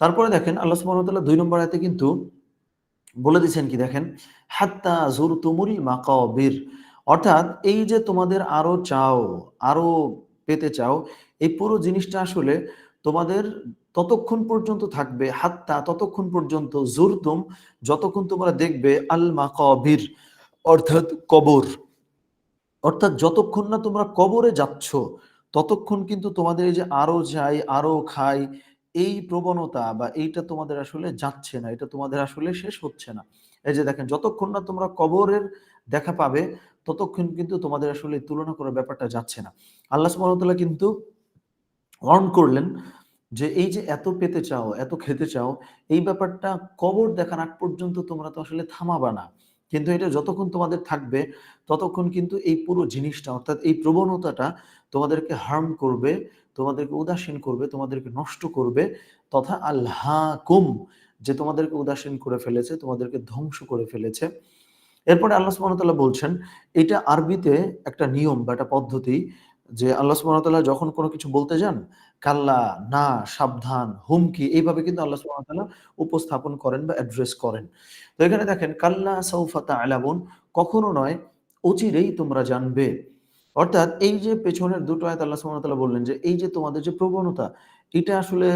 তারপরে দেখেন আল্লাহ তাআলা ২ নম্বর আয়াতে কিন্তু বলে দিয়েছেন কি দেখেন, হাত্তা যুরতুমুল মাকাবির অর্থাৎ এই যে তোমাদের আরও চাও, আরও পেতে চাও, এই পুরো জিনিসটা আসলে তোমাদের ততক্ষণ পর্যন্ত থাকবে, হাত্তা ততক্ষণ পর্যন্ত জুরতুম যতক্ষণ তোমরা দেখবে, আল মাকাবির, অর্থাৎ কবর। অর্থাৎ যতক্ষণ না তোমরা কবরে যাচ্ছ, ততক্ষণ কিন্তু তোমাদের এই যে আরও যাই, আরও খাই এই প্রবণতা বা এইটা তোমাদের আসলে যাচ্ছে না, এটা তোমাদের আসলে শেষ হচ্ছে না। এই যে দেখেন, যতক্ষণ না তোমরা কবরের দেখা পাবে, ততক্ষণ কিন্তু তোমাদের আসলে তুলনা করার ব্যাপারটা যাচ্ছে না। আল্লাহ সুবহানাহু কিন্তু ওয়ার্ন করলেন যে এই যে এত পেতে চাও, এত খেতে চাও, এই ব্যাপারটা কবর দেখার আগ পর্যন্ত তোমরা তো আসলে থামাবা না। কিন্তু এটা যতক্ষণ তোমাদের থাকবে, ততক্ষণ কিন্তু এই পুরো জিনিসটা, অর্থাৎ এই প্রবণতাটা তোমাদেরকে হার্ম করবে, তোমাদেরকে উদাসীন করবে, তোমাদেরকে নষ্ট করবে, তথা আল্লাহ কুম যে তোমাদেরকে উদাসীন করে ফেলেছে, তোমাদেরকে ধ্বংস করে ফেলেছে। এরপরে আল্লাহ সুবহানাহু বলছেন, এটা আরবিতে একটা নিয়ম বা একটা পদ্ধতি যে আল্লাহ সুবহানাহু যখন কোনো কিছু বলতে যান, কাল্লা, না, সাবধান, হুমকি, এইভাবে কিন্তু আল্লাহ সুবহানাহু উপস্থাপন করেন বা অ্যাড্রেস করেন। তো এখানে দেখেন, কাল্লা সৌফাতা তা'লামুন কখনো নয়, অচিরেই তোমরা জানবে। অর্থাৎ এই যে পেছনের দুটো আয়াত আল্লাহ সুবহানাহু বললেন যে, এই যে তোমাদের যে প্রবণতা, এটা আসলে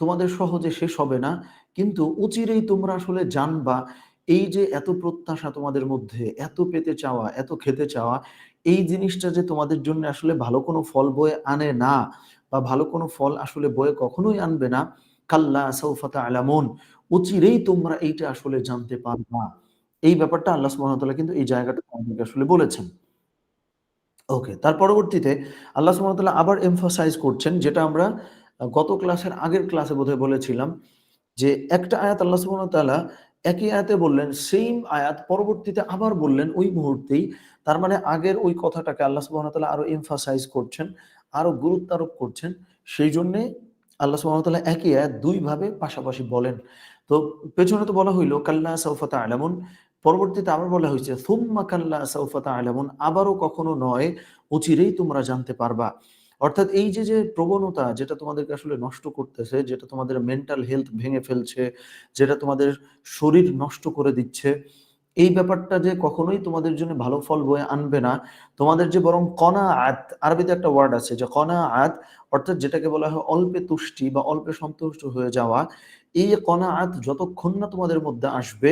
তোমাদের সহজে শেষ হবে না, কিন্তু অচিরেই তোমরা আসলে জানবা। এই যে এত প্রত্যাশা তোমাদের মধ্যে, এত পেতে চাওয়া, এত খেতে চাওয়া, এই জিনিসটা যে তোমাদের জন্য আসলে ভালো কোনো ফল বয়ে আনে না, বা ভালো কোনো ফল আসলে বয়ে কখনোই আনবে না, কাল্লা সৌফাতা আলামুন অচিরেই তোমরা এইটা আসলে জানতে পারবা। এই ব্যাপারটা আল্লাহ সুবহানাহু কিন্তু এই জায়গাটা আমাদেরকে আসলে বলেছেন। ওকে, তার পরবর্তীতে আল্লাহ সুবহানাহু আবার এমফাসাইজ করছেন, যেটা আমরা গত ক্লাসের আগের ক্লাসে বোধহয় বলেছিলাম, যে একটা আয়াত আল্লাহ সুবহানাহু একই আয়াতে বললেন সেম আয়াত পরবর্তীতে আবার বললেন ওই মুহূর্তেই। তার মানে আগের ওই কথাটাকে আল্লাহ ওয়া আরও এমফাসাইজ করছেন, আরও গুরুত্ব আরোপ করছেন। সেই জন্যে আল্লাহ ওয়া একই আয়াত দুই ভাবে পাশাপাশি বলেন। তো পেছনে তো বলা হইল, কাল্লা সাউফা তা'লামুন পরবর্তীতে আবার বলা হয়েছে সুম্মা কাল্লা সাউফা তা'লামুন আবারও কখনো নয়, অচিরেই তোমরা জানতে পারবা। অর্থাৎ এই যে যে প্রবণতা যেটা তোমাদেরকে আসলে নষ্ট করতেছে, যেটা তোমাদের মেন্টাল হেলথ ভেঙে ফেলছে, যেটা তোমাদের শরীর নষ্ট করে দিচ্ছে, এই ব্যাপারটা যে কখনোই তোমাদের জন্য ভালো ফল বয়ে আনবে না। তোমাদের যে বরং কণা আত আরবিতে একটা ওয়ার্ড আছে যে কণা আত অর্থাৎ যেটাকে বলা হয় অল্পে তুষ্টি বা অল্পে সন্তুষ্ট হয়ে যাওয়া, এই কণা আত যতক্ষণ না তোমাদের মধ্যে আসবে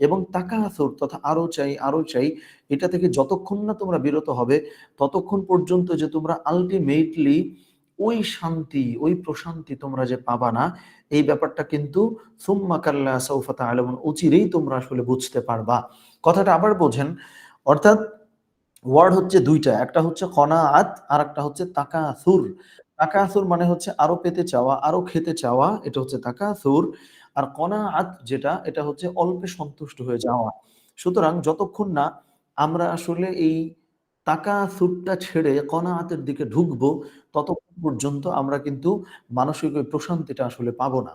এবং তাকাসুর, তথা আরও চাই আরও চাই, এটা থেকে যতক্ষণ না তোমরা বিরত হবে, ততক্ষণ পর্যন্ত যে তোমরা আলটিমেটলি ওই শান্তি, ওই প্রশান্তি তোমরা যে পাবা না, এই ব্যাপারটা কিন্তু সুম্মা কাল্লা সৌফাতা আলমন উচিরেই তোমরা আসলে বুঝতে পারবা। কথাটা আবার বোঝেন, অর্থাৎ ওয়ার্ড হচ্ছে দুইটা, একটা হচ্ছে কনাআত আর একটা হচ্ছে তাকাসুর। তাকাসুর মানে হচ্ছে আরও পেতে চাওয়া, আরও খেতে চাওয়া, এটা হচ্ছে তাকাসুর। আর কনাআত যেটা, এটা হচ্ছে অল্পে সন্তুষ্ট হয়ে যাওয়া। সুতরাং যতক্ষণ না আমরা আসলে এই টাকা সুটটা ছেড়ে কনাআতের দিকে ঢুকবো, ততক্ষণ পর্যন্ত আমরা কিন্তু মানসিক ওই প্রশান্তিটা আসলে পাবো না।